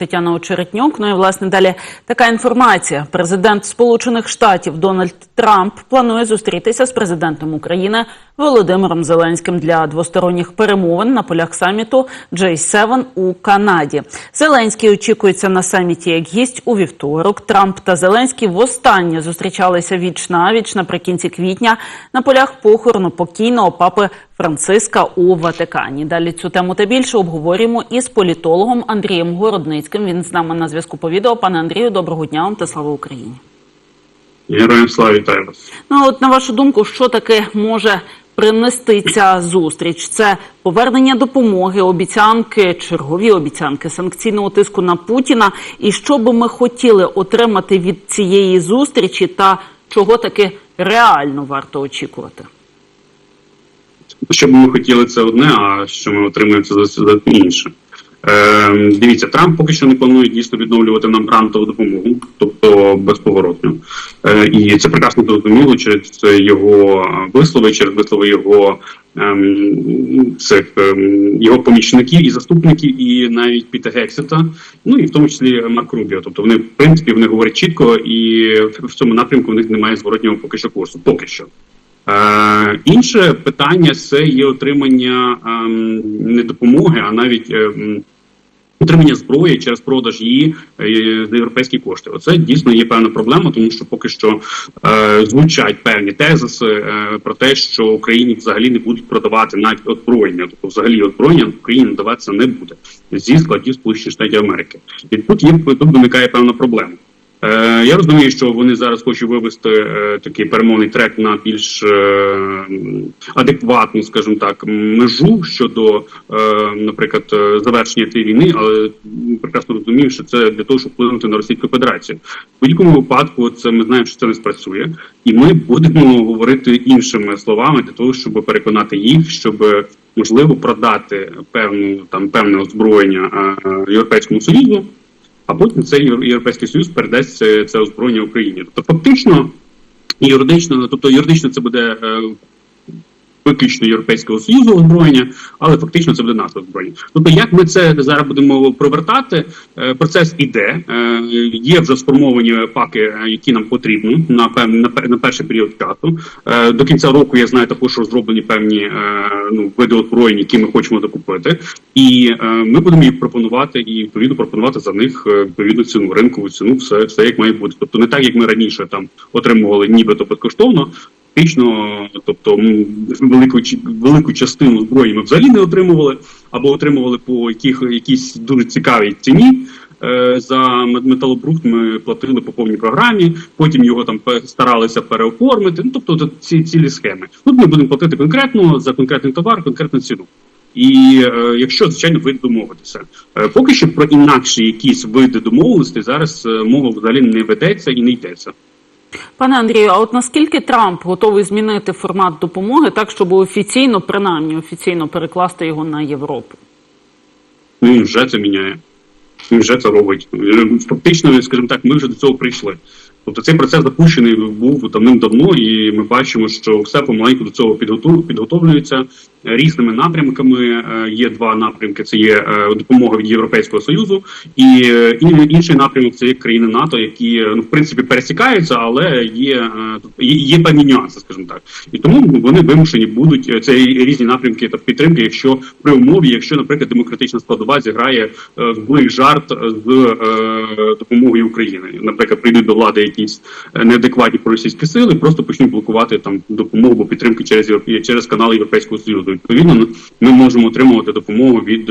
Тетяна Очеретнюк. Ну і власне далі така інформація. Президент Сполучених Штатів Дональд Трамп планує зустрітися з президентом України Володимиром Зеленським для двосторонніх перемовин на полях саміту J7 у Канаді. Зеленський очікується на саміті як гість у вівторок. Трамп та Зеленський востаннє зустрічалися віч навіч наприкінці квітня на полях похорону покійного папи Франциска у Ватикані. Далі цю тему та більше обговорюємо із політологом Андрієм Городницьким. Він з нами на зв'язку по відео. Пане Андрію, доброго дня вам та слава Україні. Героям слава вітаю вас. Ну от на вашу думку, що таке може принести ця зустріч? Це повернення допомоги, обіцянки, чергові обіцянки санкційного тиску на Путіна. І що би ми хотіли отримати від цієї зустрічі, та чого таки реально варто очікувати? Що б ми хотіли, це одне, а що ми отримуємо, це зовсім інше. Е, дивіться, Трамп поки що не планує дійсно відновлювати нам грантову допомогу, тобто безповоротню. Е, і це прекрасно зрозуміло через його вислови, через вислови його ем, цих ем, його помічників і заступників, і навіть Піта Гексета, ну і в тому числі Марк Рубіо. Тобто вони в принципі вони говорять чітко, і в цьому напрямку в них немає зворотнього поки що курсу. Поки що. Е, інше питання це є отримання е, не допомоги, а навіть е, отримання зброї через продаж її е, за європейські кошти. Оце дійсно є певна проблема, тому що поки що е, звучать певні тезиси е, про те, що Україні взагалі не будуть продавати навіть озброєння, тобто взагалі озброєння в Україні надаватися не буде зі складів Сполучених Штатів Америки. І тут є тут виникає певна проблема. Е, Я розумію, що вони зараз хочуть вивести е, такий перемовний трек на більш е, адекватну, скажімо так, межу щодо, наприклад, завершення цієї війни, але прекрасно розумію, що це для того, щоб вплинути на Російську Федерацію. В будь-якому випадку це ми знаємо, що це не спрацює, і ми будемо говорити іншими словами для того, щоб переконати їх, щоб можливо продати певну там певне озброєння європейському союзу а потім цей європейський союз передасть це, це озброєння Україні. Тобто, фактично, юридично, тобто юридично це буде е, виключно Європейського союзу озброєння, але фактично це буде наше озброєння. Тобто, як ми це зараз будемо провертати, е, процес іде. Е, є вже сформовані паки, е, які нам потрібні на певний на, перший період часу. До кінця року я знаю також, що зроблені певні ну види озброєнь, які ми хочемо закупити, і ми будемо їх пропонувати і відповідно пропонувати за них відповідну ціну, ринкову ціну, все, все як має бути. Тобто не так, як ми раніше там отримували, нібито безкоштовно. Фактично, тобто велику велику частину зброї ми взагалі не отримували, або отримували по яких якійсь дуже цікавій ціні. Е, за металобрухт ми платили по повній програмі, потім його там старалися переоформити. Ну тобто ці цілі схеми. Тут ми будемо платити конкретно за конкретний товар, конкретну ціну. І е, якщо звичайно ви домовитися, е, поки що про інакші якісь види домовленості зараз е, мова взагалі не ведеться і не йдеться. Пане Андрію, а от наскільки Трамп готовий змінити формат допомоги так, щоб офіційно, принаймні офіційно перекласти його на Європу? Він вже це міняє. Він вже це робить. Фактично, скажімо так, ми вже до цього прийшли. Тобто цей процес запущений був давним-давно, і ми бачимо, що все помаленьку до цього підготовлюється різними напрямками. Є два напрямки: це є допомога від Європейського союзу, і інший напрямок це є країни НАТО, які ну в принципі пересікаються, але є є певні нюанси, скажімо так, і тому вони вимушені будуть це різні напрямки та підтримки, якщо при умові, якщо, наприклад, демократична складова зіграє злий жарт з допомогою України, наприклад, прийдуть до влади якісь неадекватні проросійські сили, просто почнуть блокувати там допомогу або підтримки через через канали Європейського союзу. Відповідно, ми можемо отримувати допомогу від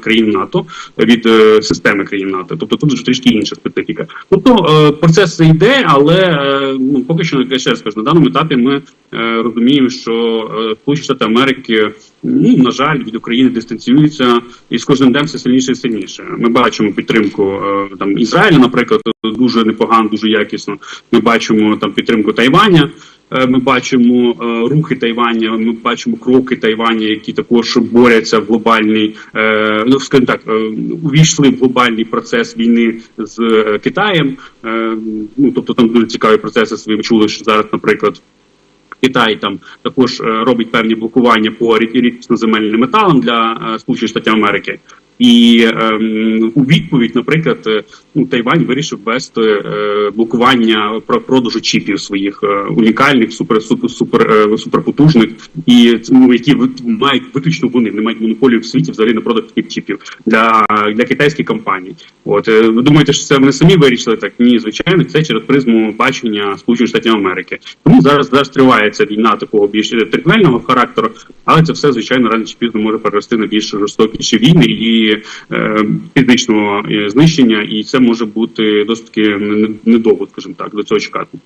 країн НАТО від системи країн НАТО. Тобто тут вже трішки інша специфіка. Тобто процес йде, але ну поки що я ще раз на даному етапі ми розуміємо, що Сполучені Штати Америки. Ну, на жаль, від України дистанціюються і з кожним днем все сильніше і сильніше. Ми бачимо підтримку там Ізраїля, наприклад, дуже непогано, дуже якісно. Ми бачимо там підтримку Тайваня. Ми бачимо рухи Тайваня. Ми бачимо кроки Тайваня, які також борються в глобальний, ну скажімо так, увійшли в глобальний процес війни з Китаєм. Ну тобто там дуже цікаві процеси своїм чули, що зараз, наприклад. Китай там також робить певні блокування по рідкісноземельним металам для Сполучених Штатів Америки. І ем, у відповідь, наприклад, е, ну Тайвань вирішив ввести е, блокування про продажу чіпів своїх е, унікальних, супер супер супер е, суперпотужних, і ну, які мають виключно вони не мають монополію в світі взагалі на продаж таких чіпів для, для китайських компаній. От е, ви думаєте, що це вони самі вирішили так? Ні, звичайно, це через призму бачення Сполучених Штатів Америки. Тому зараз зараз триває ця війна такого більш територіального характеру, але це все звичайно рано чи пізно може перерости на більш жорстокіші війни і е, фізичного е, знищення, і це може бути досить недовго, скажімо так, до цього чекати.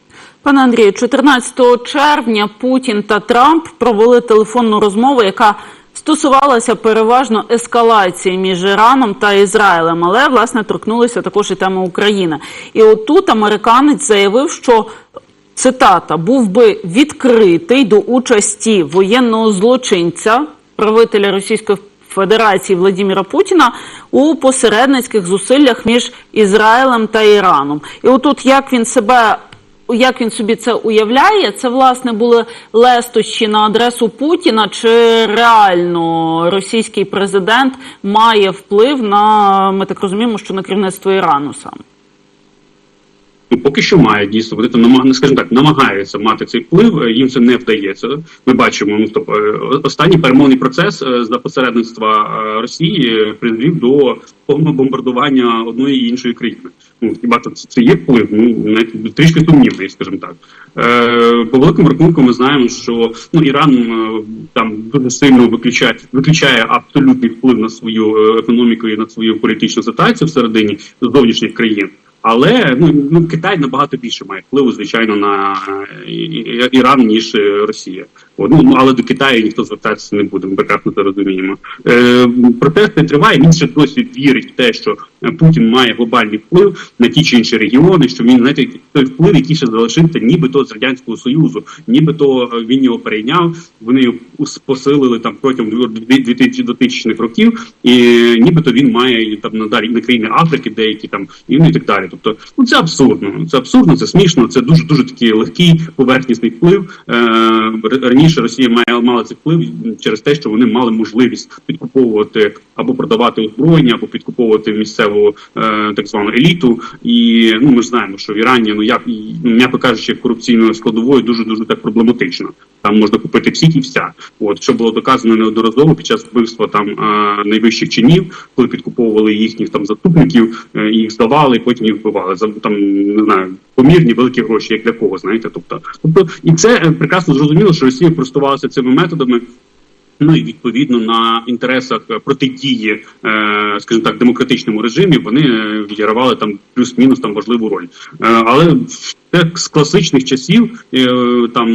Пане Андрію, 14 червня Путін та Трамп провели телефонну розмову, яка стосувалася переважно ескалації між Іраном та Ізраїлем, але власне торкнулися також і теми України. І отут американець заявив, що цитата був би відкритий до участі воєнного злочинця, правителя Російської Федерації Владіміра Путіна у посередницьких зусиллях між Ізраїлем та Іраном. І отут як він себе. Як він собі це уявляє, це власне були лестощі на адресу Путіна, чи реально російський президент має вплив на ми так розуміємо, що на керівництво Ірану саме? Ну, поки що має дійсно вони там намаг... скажімо так, намагаються мати цей вплив. е, Їм це не вдається. Ми бачимо, ну тобто останній перемовний процес е, за посередництва Росії призвів до повного бомбардування одної і іншої країни. Ну хіба це, це є вплив? Ну навіть трішки сумнівний, скажімо так. Е, по великому рахунку, ми знаємо, що ну Іран там дуже сильно виключає виключає абсолютний вплив на свою економіку і на свою політичну ситуацію всередині зовнішніх країн. Але ну, ну Китай набагато більше має впливу, звичайно, на е, Іран ніж е, Росія. Ну але до Китаю ніхто звертатися не буде. Ми прекрасно це розуміємо. Е, протест не триває. Він ще досі вірить в те, що е, Путін має глобальний вплив на ті чи інші регіони. Що він знаєте, той вплив, який ще залишився, нібито з радянського союзу, нібито е, він його перейняв. Вони його посилили там протягом 2000-х років, і нібито він має там надалі на країни Африки, деякі там і ну і так далі. Тобто, ну це абсурдно. Це абсурдно, це смішно. Це дуже дуже такий легкий поверхнісний вплив. Е, раніше Росія має мала цей вплив через те, що вони мали можливість підкуповувати або продавати озброєння, або підкуповувати місцеву е, так звану еліту. І ну ми ж знаємо, що в Ірані ну як ну, м'яко кажучи, корупційною складовою дуже дуже так проблематично. Там можна купити всіх і вся. От що було доказано неодноразово під час вбивства там е, найвищих чинів, коли підкуповували їхніх там заступників, е, їх здавали, і потім їх вбивали. За там не знаю, помірні великі гроші, як для кого, знаєте. Тобто, тобто, і це е, прекрасно зрозуміло, що Росія користувалася цими методами. Ну і відповідно на інтересах протидії, е, скажімо так, демократичному режимі вони е, відігравали там плюс-мінус там важливу роль. Е, але те з класичних часів е, там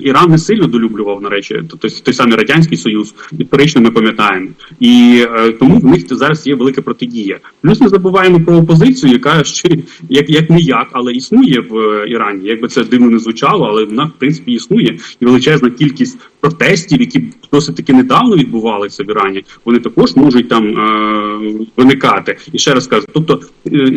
Іран не сильно долюблював на речі, тобто той самий радянський союз, історично ми пам'ятаємо, і е, тому в них зараз є велика протидія. Плюс не забуваємо про опозицію, яка ще як як не як, але існує в е, Ірані. Якби це дивно не звучало, але вона в принципі існує, і величезна кількість протестів, які досить таки недавно відбувалися в Ірані, вони також можуть там е, виникати. І ще раз кажу, тобто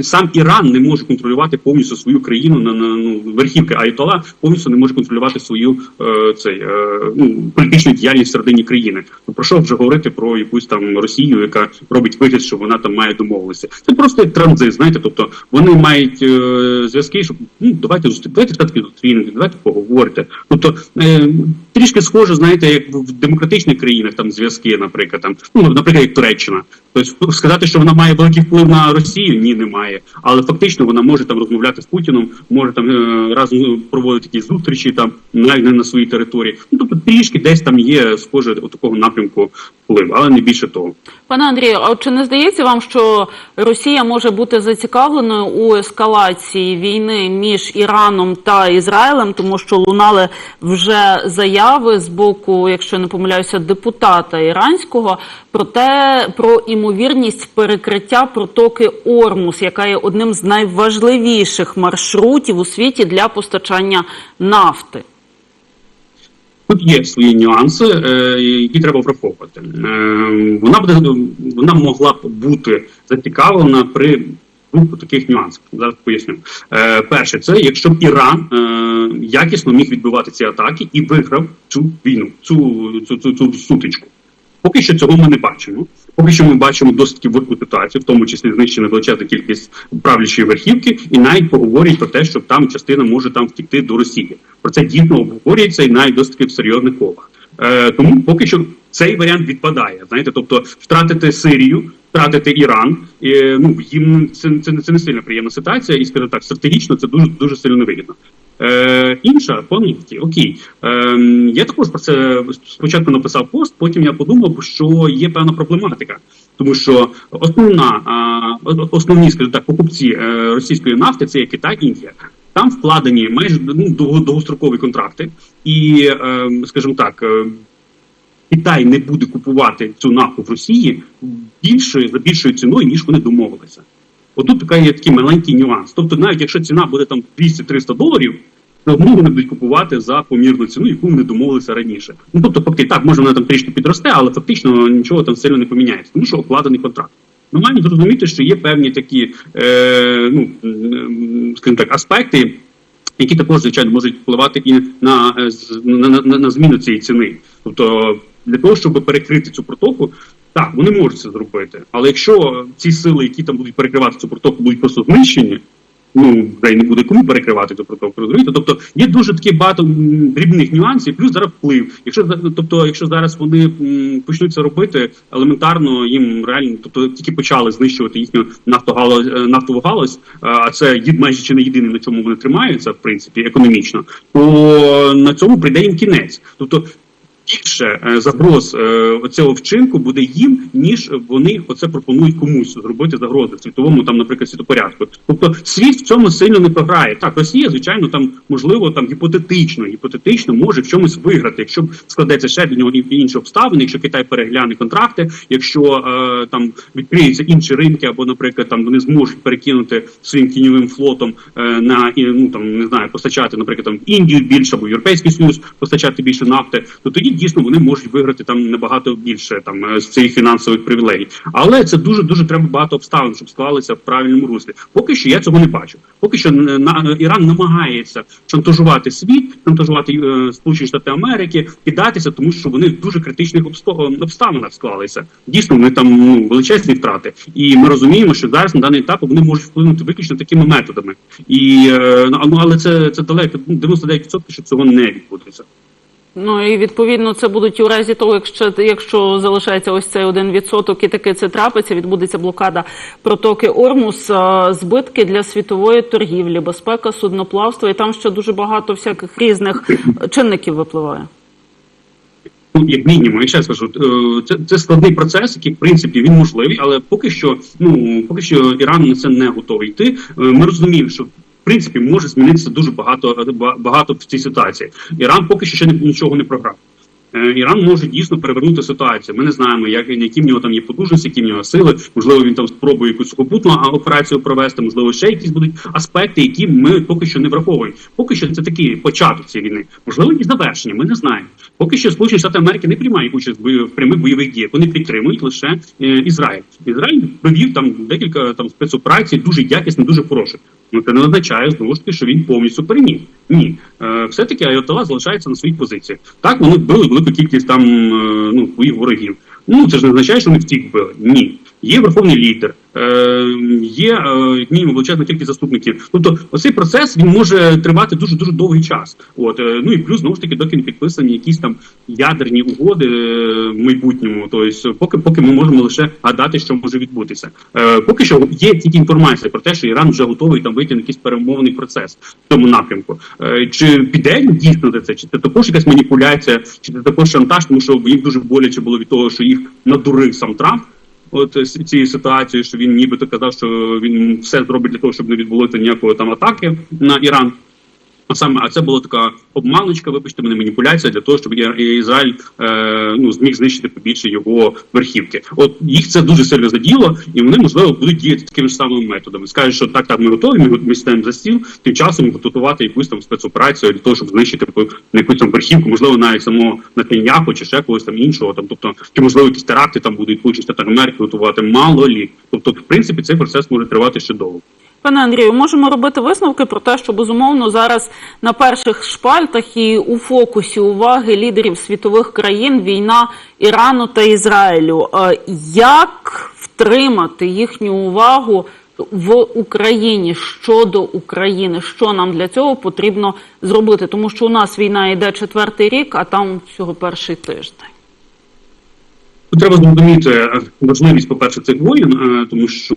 сам Іран не може контролювати повністю свою країну на, на ну, верхівки Айтола повністю не може контролювати свою е, цей е, ну, політичну діяльність всередині країни. Ну, про що вже говорити про якусь там Росію, яка робить вигляд, що вона там має домовитися. Це просто транзит, знаєте, тобто вони мають е, зв'язки, щоб ну давайте зустріти, давайте все-таки зустрінемося, давайте поговорите. Тобто е, трішки схоже, знаєте, як в демократичних країнах там зв'язки, наприклад, там ну наприклад, як Туреччина. Тобто сказати, що вона має великий вплив на Росію, ні, немає. Але фактично вона може там розмовляти з Путіном, може там е, разом проводити якісь зустрічі там навіть на своїй території. Ну тобто трішки десь там є схоже у такого напрямку вплив, але не більше того. Пане Андрію, а чи не здається вам, що Росія може бути зацікавленою у ескалації війни між Іраном та Ізраїлем, тому що лунали вже заяви з боку, якщо не помиляюся, депутата іранського про те, про імовірність перекриття протоки Ормус, яка є одним з найважливіших маршрутів у світі для постачання нафти. Тут є свої нюанси, е, які треба враховувати. Е, вона буде вона могла б бути зацікавлена при двох таких нюансах. Зараз поясню. Е, перше, це якщо б Іран якісно міг відбивати ці атаки і виграв цю війну, цю, цю, цю, цю сутичку. Поки що цього ми не бачимо. Поки що ми бачимо досить важку ситуацію, в тому числі знищена величезна кількість правлячої верхівки, і навіть поговорять про те, що там частина може там втікти до Росії. Про це дійсно обговорюється і навіть досить в серйозних колах. Е, тому поки що цей варіант відпадає. Знаєте, тобто втратити Сирію, втратити Іран, е, ну їм це, це, це не сильно приємна ситуація, і скажімо так, стратегічно це дуже дуже сильно невигідно. Е, інша по нафті, окей. Е, я також про це спочатку написав пост, потім я подумав, що є певна проблематика, тому що основна о- основні, скажімо так, покупці е, російської нафти це є Китай, Індія. Там вкладені майже ну, довгострокові контракти, і, е, скажімо так, е, Китай не буде купувати цю нафту в Росії більше за більшою ціною, ніж вони домовилися. Отут така є такий маленький нюанс. Тобто, навіть якщо ціна буде там 200-300 доларів, все одно вони будуть купувати за помірну ціну, яку вони домовилися раніше. Ну тобто, фактично, так, може вона там трішки підросте, але фактично нічого там сильно не поміняється, тому що укладений контракт. Ми маємо зрозуміти, що є певні такі, е, ну скажімо так, аспекти, які також звичайно можуть впливати і на, е, на, на, на зміну цієї ціни. Тобто, для того, щоб перекрити цю протоку, так вони можуть це зробити. Але якщо ці сили, які там будуть перекривати цю протоку, будуть просто знищені. Ну, вже й не буде кому перекривати цю протоку, розумієте? Тобто є дуже такі багато дрібних нюансів, плюс зараз вплив. Якщо тобто, якщо зараз вони почнуть це робити, елементарно їм реально, тобто тільки почали знищувати їхню нафтогалузь, е, нафтову галузь, е, а це майже чи не єдине, на чому вони тримаються, в принципі, економічно, то на цьому прийде їм кінець. Тобто більше е, загроз е, цього вчинку буде їм, ніж вони оце пропонують комусь зробити загрози в світовому там, наприклад, світопорядку. Тобто світ в цьому сильно не програє. Так, Росія, звичайно, там можливо там гіпотетично, гіпотетично може в чомусь виграти, якщо складеться ще до нього інші обставини, якщо Китай перегляне контракти, якщо е, там відкриються інші ринки, або, наприклад, там вони зможуть перекинути своїм тіньовим флотом е, на і, ну там не знаю, постачати, наприклад, там Індію більше або Європейський Союз постачати більше нафти, то тоді дійсно вони можуть виграти там набагато більше там е, з цих фінансових привілегій. Але це дуже дуже треба багато обставин, щоб склалися в правильному руслі. Поки що я цього не бачу. Поки що е, на Іран намагається шантажувати світ, шантажувати е, Сполучені Штати Америки, кидатися, тому що вони в дуже критичних обставинах склалися. Дійсно, вони там ну, величезні втрати, і ми розуміємо, що зараз на даний етап вони можуть вплинути виключно такими методами. І е, ну але це це далеко ну, 99% що цього не відбудеться. Ну і відповідно це будуть у разі того, якщо якщо залишається ось цей один відсоток, і таки це трапиться, відбудеться блокада протоки Ормус, збитки для світової торгівлі, безпека судноплавства, і там ще дуже багато всяких різних чинників випливає. Ну, як мінімум, я ще раз кажу, е, це, це складний процес, який в принципі він можливий, але поки що, ну поки що Іран на це не готовий йти. Е, Ми розуміємо, що. Принципі, може змінитися дуже багато ба- багато в цій ситуації. Іранан поки що ще ні- нічого не програв. Е, Іран може дійсно перевернути ситуацію. Ми не знаємо, як які в нього там є потужності, які в нього сили. Можливо, він там спробує якусь сухопутну операцію провести. Можливо, ще якісь будуть аспекти, які ми поки що не враховуємо. Поки що це такий початок цієї війни. Можливо, і завершення. Ми не знаємо. Поки що Сполучені Штати Америки не приймають участь в прямих бойових діях. Вони підтримують лише е, Ізраїль. Ізраїль провів там декілька там спецоперацій, дуже якісних, дуже хороших. Ну це не означає знову ж таки, що він повністю переміг. Ні, е, все таки Айотала залишається на своїх позиціях. Так вони вбили велику кількість там е, ну своїх ворогів. Ну це ж не означає, що вони всіх вбили. Ні. Є верховний лідер, є е, як мінімум величезна кількість заступників. Тобто, оцей процес він може тривати дуже дуже довгий час. От е, ну і плюс знову ж таки, доки не підписані якісь там ядерні угоди е, в майбутньому. Тобто, поки поки ми можемо лише гадати, що може відбутися. Е, поки що є тільки інформація про те, що Іран вже готовий там вийти на якийсь перемовний процес в цьому напрямку. Е, чи піде дійсно за це? Чи це також якась маніпуляція, чи це також шантаж, тому що їм дуже боляче було від того, що їх надурив сам Трамп. От е, цієї ситуації, що він нібито казав, що він все зробить для того, щоб не відбулося ніякої там атаки на Іран. А саме, а це була така обманочка, вибачте мене, маніпуляція для того, щоб Ізраїль е, ну зміг знищити побільше його верхівки. От їх це дуже сильно заділо, і вони можливо будуть діяти такими ж самими методами. Скажуть, що так, так, ми готові, ми, ми стаємо за стіл, тим часом готувати якусь там спецоперацію для того, щоб знищити якусь там верхівку, можливо, навіть самого Натаняху чи ще когось там іншого. Там, тобто, чи можливо якісь теракти там будуть Штати Америки готувати, мало лі. Тобто, в принципі, цей процес може тривати ще довго. Пане Андрію, можемо робити висновки про те, що безумовно зараз на перших шпальтах і у фокусі уваги лідерів світових країн війна Ірану та Ізраїлю. Е, Як втримати їхню увагу в Україні щодо України? Що нам для цього потрібно зробити? Тому що у нас війна йде четвертий рік, а там всього перший тиждень. Тут треба зрозуміти е, важливість, по-перше, цих воїн, е, тому що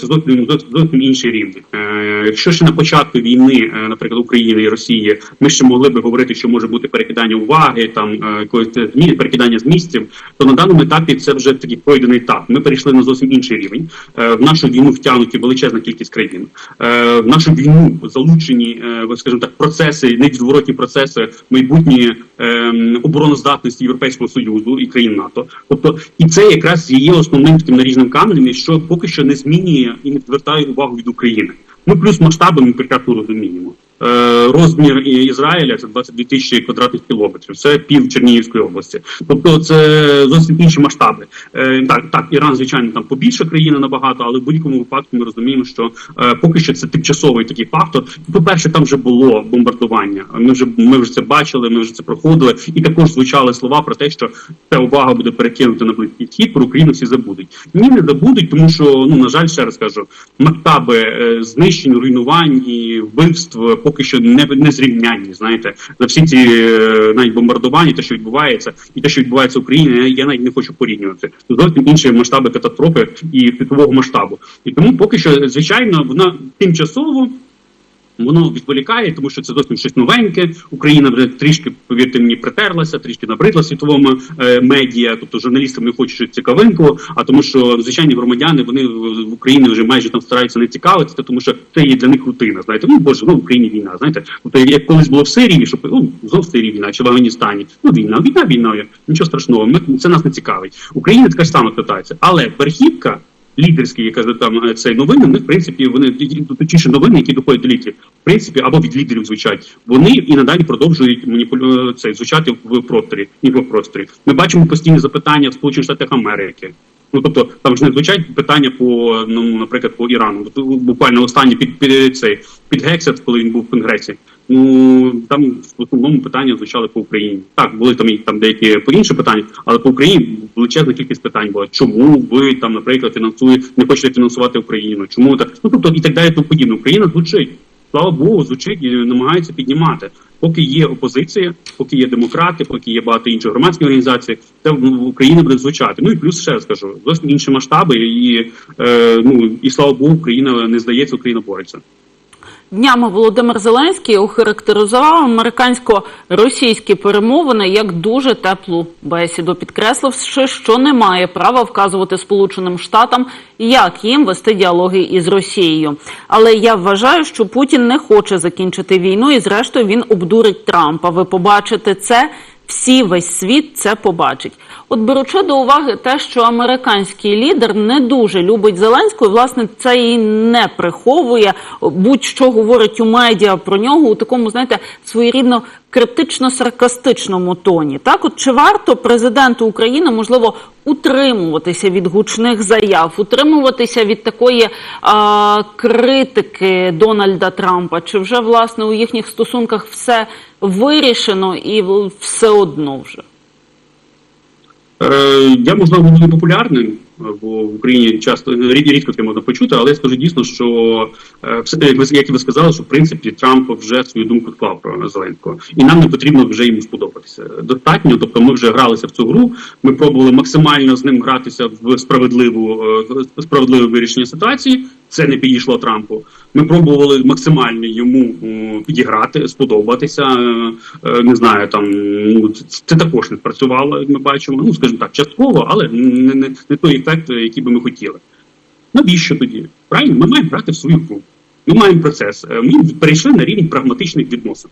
це зовсім зовсім- інший рівень. Е, Якщо ще на початку війни, наприклад, України і Росії, ми ще могли би говорити, що може бути перекидання уваги, там е, якогось змі- перекидання з місців, то на даному етапі це вже такий пройдений етап. Ми перейшли на зовсім інший рівень. В нашу війну втягнуті величезна кількість країн. В нашу війну залучені, скажімо так, процеси, невідворотні процеси майбутньої ем, обороноздатності Європейського союзу і країн НАТО. Тобто, і це якраз є основним таким наріжним каменем, що поки що не змінює і не звертає увагу від України. Ну плюс масштаби ми прекрасно розуміємо. Е, розмір Ізраїля це 22 тисячі квадратних кілометрів. Це пів Чернігівської області. Тобто це зовсім інші масштаби. Е, так, так, Іран, звичайно, там побільша країна набагато, але в будь-якому випадку ми розуміємо, що е, поки що це тимчасовий такий фактор. По-перше, там вже було бомбардування. Ми вже ми вже це бачили, ми вже це проходили, і також звучали слова про те, що ця увага буде перекинута на близький схід, про Україну всі забудуть. Ні, не забудуть, тому що ну на жаль, ще раз кажу, масштаби знищень, руйнувань і вбивств поки що не, не зрівнянні. Знаєте, за всі ці е, навіть бомбардування, те, що відбувається, і те, що відбувається в Україні, я, навіть не хочу порівнювати. Зовсім інші масштаби катастрофи і світового масштабу. І тому поки що, звичайно, вона тимчасово. Воно відволікає, тому що це зовсім щось новеньке. Україна вже трішки, повірте мені, притерлася, трішки набридла світовому е, медіа. Тобто журналісти не хочуть щось цікавинку, а тому, що звичайні громадяни вони в Україні вже майже там стараються не цікавитися, тому що це є для них рутина. Знаєте, ну боже, ну в Україні війна. Знаєте, тобто як колись було в Сирії, щоб ну знов Сирії війна, чи в Афганістані. Ну війна, війна війною. Нічого страшного. Ми це нас не цікавить. Україна така ж сама питається, але верхівка лідерські, яка там е, це новини, вони в принципі вони точніше новини, які доходять до лідерів, в принципі, або від лідерів звучать. Вони і надалі продовжують маніпулю... це звучати в просторі, інфопросторі. Ми бачимо постійні запитання в Сполучених Штатах Америки. Ну тобто там ж не звучать питання по ну, наприклад, по Ірану. Буквально останнє під, під цей під Гексет, коли він був в Конгресі. Ну там в основному питання звучали по Україні. Так, були там і там деякі по інші питання, але по Україні величезна кількість питань була. Чому ви там, наприклад, фінансуєте, не хочете фінансувати Україну? Чому так? Ну тобто і так далі, тому подібне. Україна звучить. Слава Богу, звучить і намагається піднімати. Поки є опозиція, поки є демократи, поки є багато інших громадських організацій, це в Україні буде звучати. Ну і плюс ще скажу, зовсім інші масштаби, і е, ну і слава Богу, Україна не здається, Україна бореться. Днями Володимир Зеленський охарактеризував американсько-російські перемовини як дуже теплу бесіду, підкресливши, що не має права вказувати Сполученим Штатам, як їм вести діалоги із Росією. Але я вважаю, що Путін не хоче закінчити війну, і зрештою він обдурить Трампа. Ви побачите це. Всі весь світ це побачить. От беручи до уваги те, що американський лідер не дуже любить Зеленського, власне, це і не приховує. Будь-що говорить у медіа про нього у такому, знаєте, своєрідно критично-саркастичному тоні. Так, от чи варто президенту України можливо утримуватися від гучних заяв, утримуватися від такої а, критики Дональда Трампа? Чи вже власне у їхніх стосунках все вирішено і все одно вже? Е, я можливо буду непопулярним, бо в Україні часто рід- рідко таке можна почути, але я скажу дійсно, що е, як ви сказали, що в принципі Трамп вже свою думку склав про Зеленського, і нам не потрібно вже йому сподобатися. Достатньо, тобто ми вже гралися в цю гру. Ми пробували максимально з ним гратися в справедливу е, справедливе вирішення ситуації. Це не підійшло Трампу. Ми пробували максимально йому підіграти, сподобатися. е, е, Не знаю, там ну це, також не спрацювало, як ми бачимо. Ну скажімо так, частково, але не, не, не той ефект, який би ми хотіли. Навіщо тоді? Правильно, ми маємо брати в свою гру. Ми маємо процес. Е, Ми перейшли на рівень прагматичних відносин.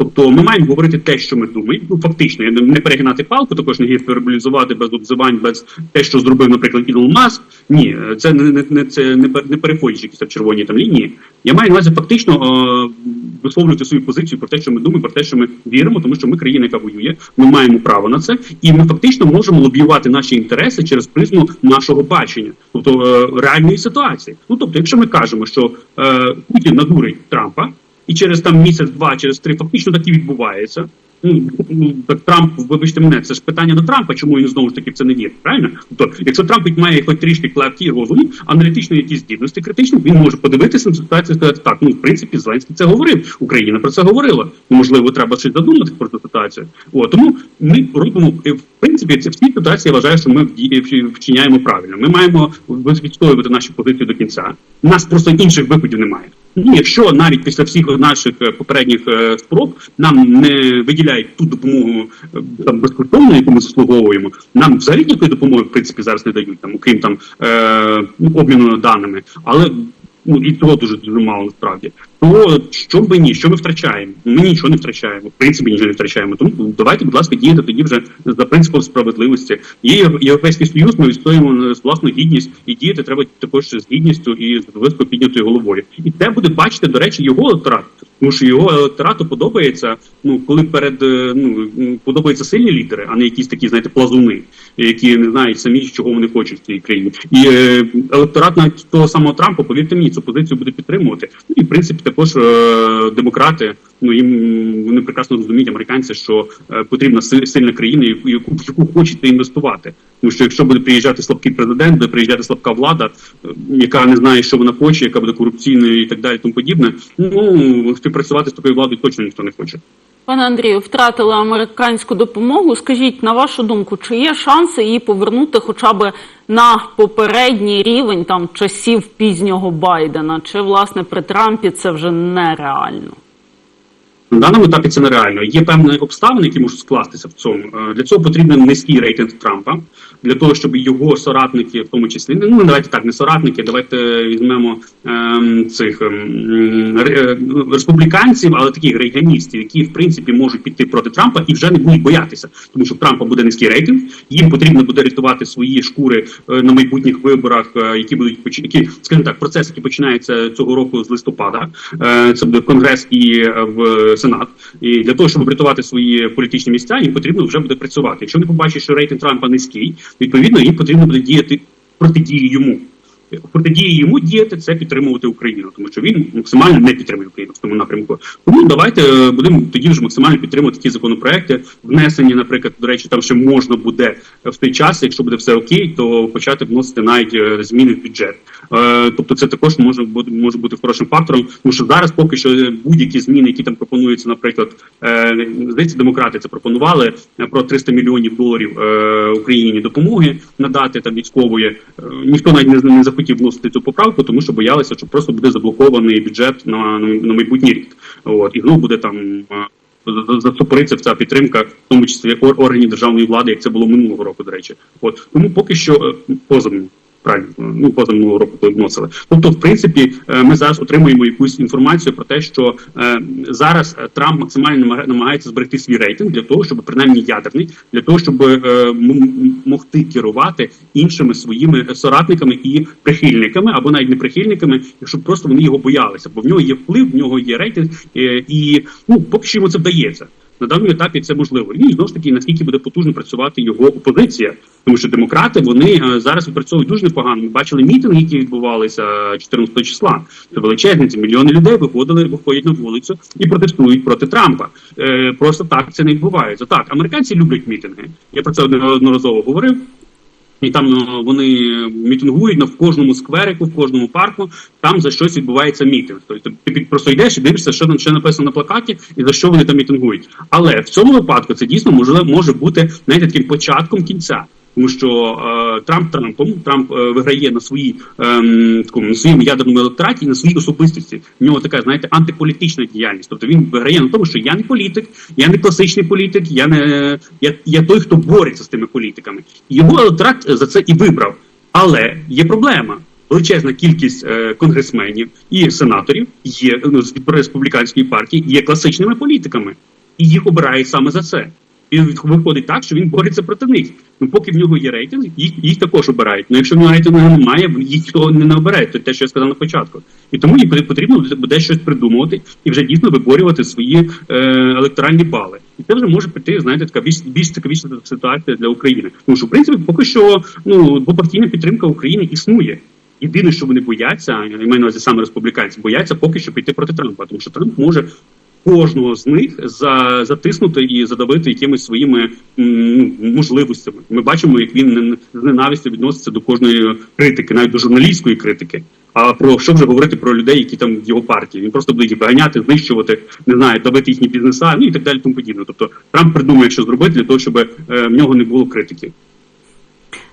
Тобто ми маємо говорити те, що ми думаємо. Ну фактично, я не- перегинати палку, також не гіперболізувати без обзивань, без те, що зробив, наприклад, Ілон Маск. Ні, це не, не, не це не, не переходячи якісь там червоні там лінії. Я маю на увазі фактично е, висловлювати свою позицію про те, що ми думаємо, про те, що ми віримо, тому що ми країна, яка воює, ми маємо право на це, і ми фактично можемо лобіювати наші інтереси через призму нашого бачення, тобто е, реальної ситуації. Ну тобто, якщо ми кажемо, що е, Путін надурить Трампа, і через там місяць, два, через три фактично так і відбувається. Ну, ну, так Трамп, вибачте мене, це ж питання до Трампа, чому він знову ж таки в це не вірить, правильно? Тобто, якщо Трамп має хоч трішки клапті розуму, аналітичної якісь здібності критичні, він може подивитися на ситуацію і сказати, так, ну в принципі, Зеленський це говорив, Україна про це говорила. Можливо, треба щось задумати про цю ситуацію. О, тому ми робимо в принципі це всі ситуації. Я вважаю, що ми вчиняємо правильно. Ми маємо відстоювати наші позиції до кінця. Нас просто інших виходів немає. Ну, якщо навіть після всіх наших е, попередніх е, спроб нам не виділяють ту допомогу е, там безкоштовну, яку ми заслуговуємо, нам взагалі ніякої допомоги в принципі зараз не дають, там окрім там е, ну, обміну даними, але ну і того дуже дуже мало насправді. То що би ні, що ми втрачаємо? Ми нічого не втрачаємо, в принципі нічого не втрачаємо. Тому давайте, будь ласка, діяти тоді вже за принципом справедливості. Є європейський союз, ми відстоюємо з власну гідність, і діяти треба також з гідністю і з високо піднятою головою. І це буде бачити, до речі, його електорат. Тому що його електорату подобається, ну коли перед е, ну подобаються сильні лідери, а не якісь такі, знаєте, плазуни, які не знають самі, чого вони хочуть в цій країні. І е, електорат навіть того самого Трампа, повірте мені, цю позицію буде підтримувати. Ну і в принципі також е, демократи. Ну їм вони прекрасно розуміють, американці, що е, потрібна сильна країна, яку яку яку хочете інвестувати. Тому що якщо буде приїжджати слабкий президент, буде приїжджати слабка влада, е, яка не знає, що вона хоче, яка буде корупційною і так далі, тому подібне. Ну співпрацювати з такою владою точно ніхто не хоче. Пане Андрію, втратили американську допомогу. Скажіть, на вашу думку, чи є шанси її повернути хоча б на попередній рівень там часів пізнього Байдена? Чи власне при Трампі це вже нереально? Даному етапі це нереально. Є певні обставини, які можуть скластися в цьому. Е, Для цього потрібен низький рейтинг Трампа, для того, щоб його соратники, в тому числі, ну давайте так, не соратники, давайте візьмемо ем, цих ем, е, республіканців, але таких рейганістів, які в принципі можуть піти проти Трампа і вже не будуть боятися, тому що Трампа буде низький рейтинг. Їм потрібно буде рятувати свої шкури е, на майбутніх виборах, е, які будуть які, скажімо так, процес, який починається цього року з листопада. Е, Це буде конгрес і е, в сенат. І для того, щоб врятувати свої політичні місця, їм потрібно вже буде працювати. Якщо вони побачать, що рейтинг Трампа низький, відповідно їм потрібно буде діяти протидії йому. Протидії йому діяти це підтримувати Україну, тому що він максимально не підтримує Україну в тому напрямку. Тому давайте е, будемо тоді вже максимально підтримувати ті законопроекти, внесені, наприклад, до речі, там ще можна буде в той час, якщо буде все окей, то почати вносити навіть е, зміни в бюджет. Е, Тобто, це також може бути може бути хорошим фактором, тому що зараз поки що будь-які зміни, які там пропонуються, наприклад, е, здається, демократи це пропонували е, про 300 мільйонів доларів е, Україні допомоги надати там військової. Е, Ніхто навіть не, не захотів вносити цю поправку, тому що боялися, що просто буде заблокований бюджет на, на, майбутній рік. От і знову буде там. е, за- Застопориться ця підтримка, в тому числі ор- органів державної влади, як це було минулого року, до речі. От тому поки що поза позовні. Правильно, ну поза минулого року вносили. Тобто, в принципі, е, ми зараз отримуємо якусь інформацію про те, що е, зараз е, Трамп максимально намагається зберегти свій рейтинг для того, щоб принаймні ядерний, для того, щоб могти керувати іншими своїми соратниками і прихильниками, або навіть не прихильниками, щоб просто вони його боялися, бо в нього є вплив, в нього є рейтинг, і ну поки що йому це вдається. На даному етапі це можливо. І знову ж таки, наскільки буде потужно працювати його опозиція, тому що демократи вони е, зараз відпрацьовують дуже непогано. Ми бачили мітинги, які відбувалися 14 числа. Це величезні ці мільйони людей виходили, виходять на вулицю і протестують проти Трампа. Е, просто так це не відбувається. Так, американці люблять мітинги. Я про це неодноразово говорив. І там е, вони мітингують на в кожному скверику, в кожному парку. Там за щось відбувається мітинг. Тобто ти просто йдеш і дивишся, що там ще написано на плакаті, і за що вони там мітингують. Але в цьому випадку це дійсно може, може бути навіть таким початком кінця. Тому що е, Трамп Трампом Трамп е, виграє на своїй ем, такому на своєму ядерному електораті на своїй особистості. В нього така, знаєте, антиполітична діяльність. Тобто він виграє на тому, що я не політик, я не класичний політик, я не я, я той, хто бореться з тими політиками. Його електорат за це і вибрав. Але є проблема. Величезна кількість е, конгресменів і сенаторів є ну, з республіканської партії, є класичними політиками. і їх обирають саме за це. І виходить так, що він бореться проти них. Ну, поки в нього є рейтинг, їх, їх також обирають. Ну, якщо в нього рейтингу немає, їх ніхто не обирає. Це те, що я сказав на початку. І тому їм потрібно буде щось придумувати і вже дійсно виборювати свої е, електоральні бали. І це вже може прийти, знаєте, така більш більш цікавіша ситуація для України. Тому що в принципі поки що ну двопартійна підтримка України існує. Єдине, що вони бояться, я маю на увазі саме республіканці, бояться поки що піти проти Трампа, тому що Трамп може кожного з них за, затиснути і задавити якимись своїми ну, можливостями. Ми бачимо, як він з ненавистю відноситься до кожної критики, навіть до журналістської критики. А про що вже говорити про людей, які там в його партії? Він просто буде їх виганяти, знищувати, не знаю, давити їхні бізнеса, ну і так далі, тому подібне. Тобто Трамп придумає, що зробити для того, щоб е, в нього не було критики.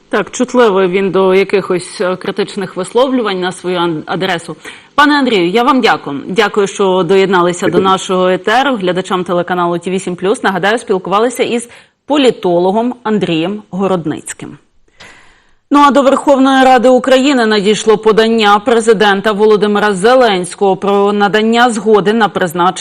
Так, чутливий він до якихось е, критичних висловлювань на свою адресу. Пане Андрію, я вам дякую. Дякую, що доєдналися до нашого етеру. Глядачам телеканалу Ті 8 Нагадаю, спілкувалися із політологом Андрієм Городницьким. Ну а до Верховної Ради України надійшло подання президента Володимира Зеленського про надання згоди на призначення.